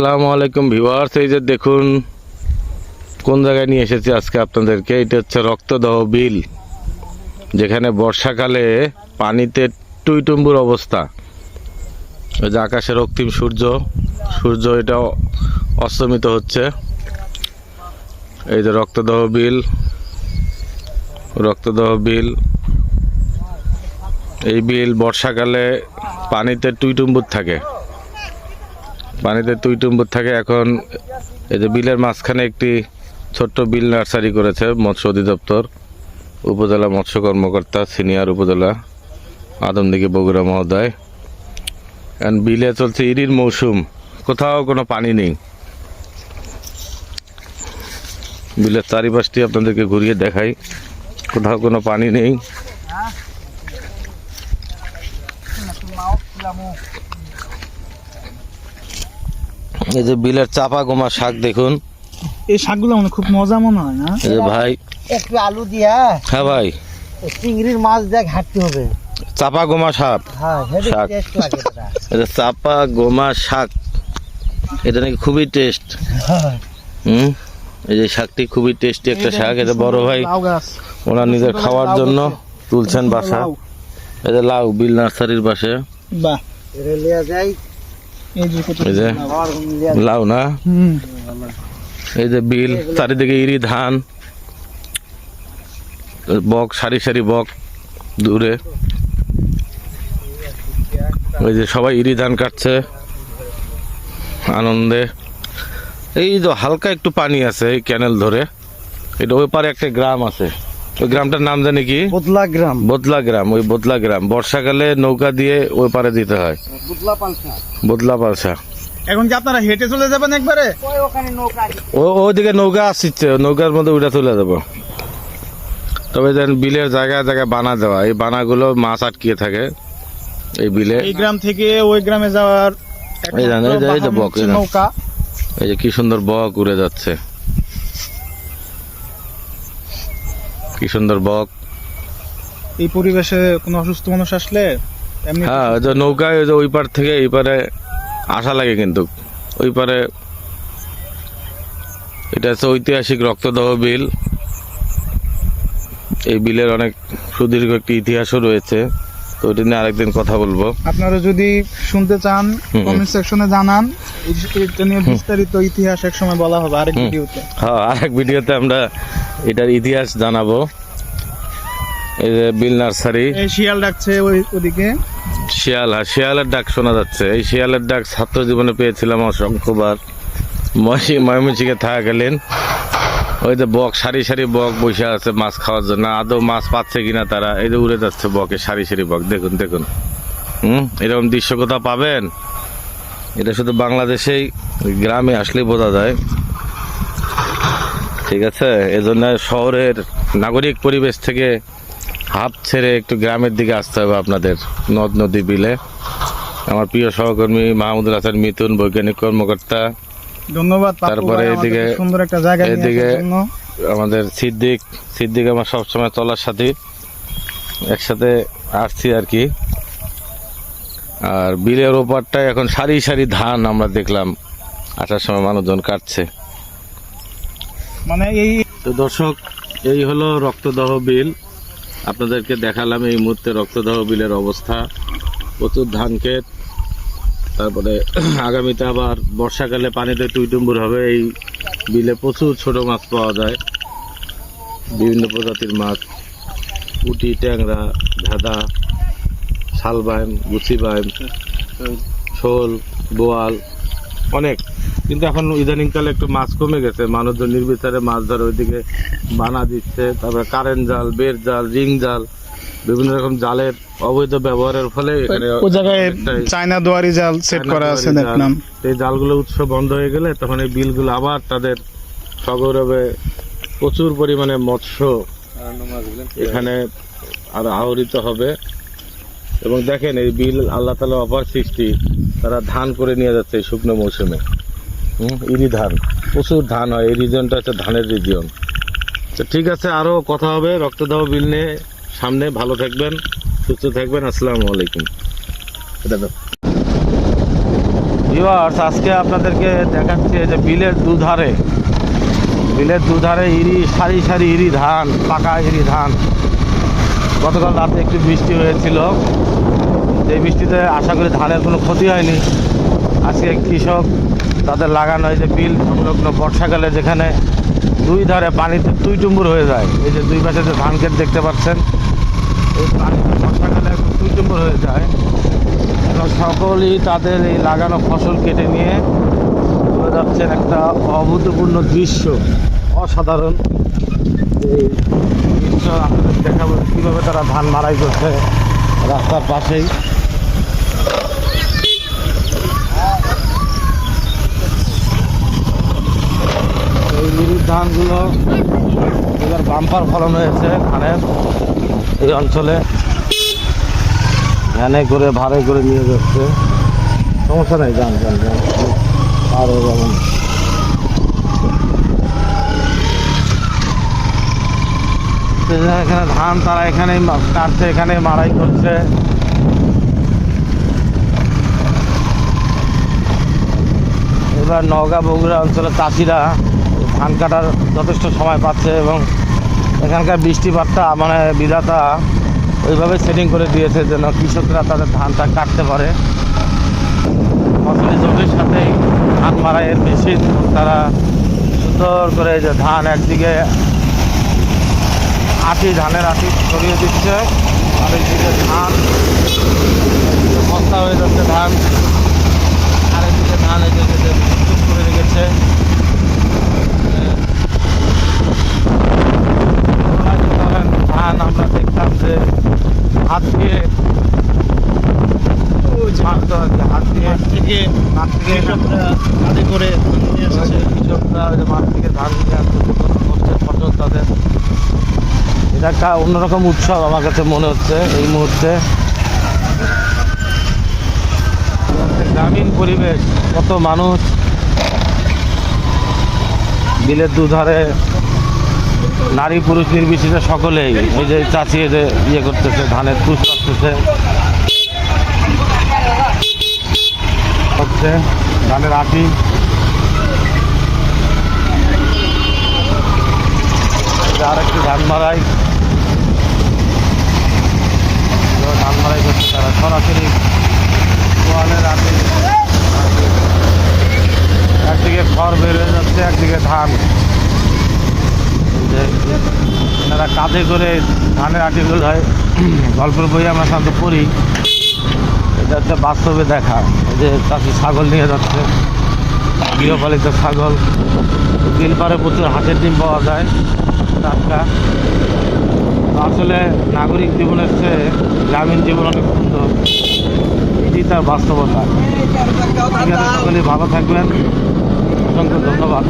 আসসালামু আলাইকুম ভিউয়ার্স, এই যে দেখুন কোন জায়গায় নিয়ে এসেছি আজকে আপনাদেরকে, এটা হচ্ছে রক্তদহ বিল, যেখানে বর্ষাকালে পানিতে টুইটুম্বুর অবস্থা। ওই যে আকাশে রক্তিম সূর্য সূর্য এটা অস্তমিত হচ্ছে। এই যে রক্তদহ বিল রক্তদহ বিল, এই বিল বর্ষাকালে পানিতে টুইটুম্বুর থাকে। পানিতে তুই টুইটুম্বুর থাকে এখন এই যে বিলের মাঝখানে একটি ছোট্ট বিল নার্সারি করেছে মৎস্য অধিদপ্তর, উপজেলা মৎস্য কর্মকর্তা সিনিয়র উপজেলা আদমদিঘি বগুড়া মহোদয়। এখন বিলে চলছে ইরির মৌসুম, কোথাও কোনো পানি নেই। বিলের চারিপাশটি আপনাদেরকে ঘুরিয়ে দেখাই, কোথাও কোনো পানি নেই। এই যে বিলের চাপা গোমা শাক দেখুন। এই শাকগুলো মানে খুব মজা মনে হয় না? এই যে ভাই একটু আলু দিয়া হ্যাঁ ভাই। চিংড়ির মাছ দিয়ে ঘাটতে হবে। চাপা গোমা শাক। হ্যাঁ হেভি শাক। টেস্ট লাগে এটা। এই যে চাপা গোমা শাক এটা নাকি খুবই টেস্ট হ্যাঁ। হুম? এই যে শাকটি খুবই টেস্টি একটা শাক এটা বড় ভাই ওনার নিজের খাওয়ার জন্য তুলছেন বাসা। এই যে লাউ বিল নার্সারির পাশে। বাহ। এটা লিয়া লাউ। না? এই যে বিল চারিদিকে ইরি ধান বক সারি সারি বক দূরে। ওই যে সবাই ইরি ধান কাটছে আনন্দে। এই যে হালকা একটু পানি আছে এই ক্যানেল ধরে। এটা ওই পারে একটা গ্রাম আছে। ওই গ্রামটার নাম জানি কি? বদলা গ্রাম। বদলা গ্রাম ওই বদলা গ্রাম। বর্ষাকালে নৌকা দিয়ে ওই পারে দিতে হয়। বদলা পালসা। বদলা পালসা। এখন কি আপনারা হেঁটে চলে যাবেন একবারে? ওই ওখানে নৌকা আছে। ও ওইদিকে নৌকা আসছে নৌকার মধ্যে উঠে তুলে দেবো তবে যেন বিলের জায়গায় জায়গায় বানা দেওয়া এই বানাগুলো মাছ আটকিয়ে থাকে। এই বিলে এই গ্রাম থেকে ওই গ্রামে যাওয়ার এই যে- বক। নৌকা। এই যে কি সুন্দর বক উড়ে যাচ্ছে। কি সুন্দর বক। এই পরিবেশে কোনো অসুস্থ মানুষ আসলে হ্যাঁ যে নৌকায় যে ওই পার থেকে এই পারে আসা লাগে কিন্তু। ওই পারে এটা হচ্ছে ঐতিহাসিক রক্তদহ বিল। এই বিলের অনেক সুদীর্ঘ একটি ইতিহাসও রয়েছে। তো নিয়ে আরেকদিন কথা বলব। আপনারা যদি শুনতে চান কমেন্ট সেকশনে জানান। এটা নিয়ে বিস্তারিত ইতিহাস এক সময় বলা হবে আরেক ভিডিওতে। হ্যাঁ আরেক ভিডিওতে আমরা এটার ইতিহাস জানাব। এই যে বিল নার্সারি। শিয়াল ডাকছে ওই ওদিকে। শিয়াল হ্যাঁ শিয়ালের ডাক শোনা যাচ্ছে। এই শিয়ালের ডাক ছাত্র জীবনে পেয়েছিলাম অসংখ্যবার। ময়মনসিংহে থাকাকালীন। ওই যে বক, সারি সারি বক বসে আছে মাছ খাওয়ার জন্য। আদৌ মাছ পাচ্ছে কিনা তারা? এই যে উড়ে যাচ্ছে বকে, সারি সারি বক। দেখুন দেখুন। হুম? এরকম দৃশ্য কোথাও পাবেন? এটা শুধু বাংলাদেশেই, গ্রামে আসলেই বোঝা যায়। ঠিক আছে? এজন্য শহরের নাগরিক পরিবেশ থেকে হাফ ছেড়ে একটু গ্রামের দিকে আসতে হবে আপনাদের, নদ নদী বিলে। আমার প্রিয় সহকর্মী মাহমুদুল হাসান মিথুন, বৈজ্ঞানিক কর্মকর্তা। ধন্যবাদ তারপরে এদিকে- সুন্দর একটা জায়গা এদিকে- আমাদের সিদ্দিক সিদ্দিক আমার সবসময় চলার সাথী। একসাথে আসছি আর কি। আর বিলের ওপারটায় এখন সারি সারি ধান আমরা দেখলাম আসার সময় মানুষজন কাটছে। মানে এই তো দর্শক এই হলো রক্তদহ বিল। আপনাদেরকে দেখালাম এই মুহূর্তে রক্তদহ বিলের অবস্থা। প্রচুর ধান ক্ষেত তারপরে আগামীতে আবার বর্ষাকালে পানিতে টুইটুম্বুর হবে। এই বিলে প্রচুর ছোট মাছ পাওয়া যায়। বিভিন্ন প্রজাতির মাছ। পুঁটি ট্যাংরা, ভেদা শালবাইম গুচিবাইম শোল, বোয়াল, অনেক। কিন্তু এখন ইদানিংকালে একটু মাছ কমে গেছে। মানুষজন নির্বিচারে মাছ ধরে ওইদিকে বানা দিচ্ছে। তারপরে কারেন্ট জাল, বের জাল, রিং জাল বিভিন্ন রকম জালের অবৈধ ব্যবহারের ফলে এখানে ওই জায়গায় চায়না দুয়ারি জাল সেট করা আছে। দেখলাম। এই জালগুলো উৎস বন্ধ হয়ে গেলে তখন এই বিলগুলো আবার তাদের সগৌরবে প্রচুর পরিমাণে মৎস্য এখানে আর আহরিত হবে। এবং দেখেন এই বিল আল্লাহ তালা অপার সৃষ্টি তারা ধান করে নিয়ে যাচ্ছে এই শুকনো মৌসুমে। হুম, ইরি ধান। প্রচুর ধান হয় এই রিজনটা হচ্ছে ধানের রিজন তো ঠিক আছে আরও কথা হবে রক্তদাহ বিল নিয়ে। সামনে ভালো থাকবেন সুস্থ থাকবেন আসসালামু আলাইকুম। দাও। আজকে আপনাদেরকে দেখাচ্ছি এই যে বিলের দুধারে। বিলের দুধারে ইরি সারি সারি ইরি ধান পাকা ইরি ধান। গতকাল রাতে একটু বৃষ্টি হয়েছিল। এই বৃষ্টিতে আশা করি ধানের কোনো ক্ষতি হয়নি। আজকে কৃষক তাদের লাগানো এই যে বিল সংলগ্ন বর্ষাকালে যেখানে দুই ধারে পানিতে তুই টুম্বুর হয়ে যায়। এই যে দুই পাশে যে ধান ক্ষেত দেখতে পাচ্ছেন এই পানিতে বর্ষাকালে হয়ে যায়। সকলেই তাদের এই লাগানো ফসল কেটে নিয়ে চলে যাচ্ছেন একটা অভূতপূর্ণ দৃশ্য, অসাধারণ। এই দৃশ্য আপনাদের দেখাবো কীভাবে তারা ধান মারাই করছে রাস্তার পাশেই। এই ধানগুলো এবার বাম্পার ফলন হয়েছে ধানের। এই অঞ্চলে ভ্যানে করে, ভাড়ে করে নিয়ে যাচ্ছে। সমস্যা নেই, যান যান যান। আর যেমন। এখানে ধান, তারা এখানেই কাটছে এখানে মারাই করছে। এবার নওগাঁ, বগুড়া অঞ্চলের চাষিরা ধান কাটার যথেষ্ট সময় পাচ্ছে এবং এখানকার বৃষ্টিপাতটা মানে বিধাতা ওইভাবে সেটিং করে দিয়েছে যেন কৃষকরা তাদের ধানটা কাটতে পারে। ফসলি জমির সাথেই ধান মারাইয়ের মেশিন তারা সুন্দর করে যে ধান একদিকে আটি, ধানের আটি ছড়িয়ে দিচ্ছে আরেকদিকে ধান, বস্তা হয়ে যাচ্ছে ধান আরেকদিকে ধান এই যে যে- যে প্রস্তুত করে রেখেছে ধরেন ধান আমরা দেখতাম যে হাত দিয়ে মারতো আর কি, হাত দিয়ে থেকে মাঠ থেকে কৃষকরা করে কৃষকরা মাঠ থেকে ধান নিয়ে আসছে ফসল তাদের। এটা একটা অন্যরকম উৎসব আমার কাছে মনে হচ্ছে এই মুহূর্তে। গ্রামীণ পরিবেশ, কত মানুষ। বিলের দুধারে নারী পুরুষ নির্বিশেষে সকলেই, এই যে চাচিয়ে যে ইয়ে করতেছে, ধানের পুষ রাখতেছে হচ্ছে ধানের আটি। আর একটি ধান মারাই ধান মারাই করছে তারা। সরাসরি গোয়ালের আটি। একদিকে খড় বের হয়ে যাচ্ছে, একদিকে ধান। এনারা কাঁধে করে ধানের আটিগুলো হয় গল্পের বই আমরা সাধারণত পড়ি। এটা হচ্ছে বাস্তবে দেখা। যে চাষি ছাগল নিয়ে যাচ্ছে, গৃহপালিত ছাগল। দিন পারে প্রচুর হাঁসের ডিম পাওয়া যায়, টাটকা। আসলে নাগরিক জীবনের চেয়ে গ্রামীণ জীবন অনেক সুন্দর। এটি তার বাস্তবতা। ঠিক আছে ভালো থাকবেন। অসংখ্য ধন্যবাদ।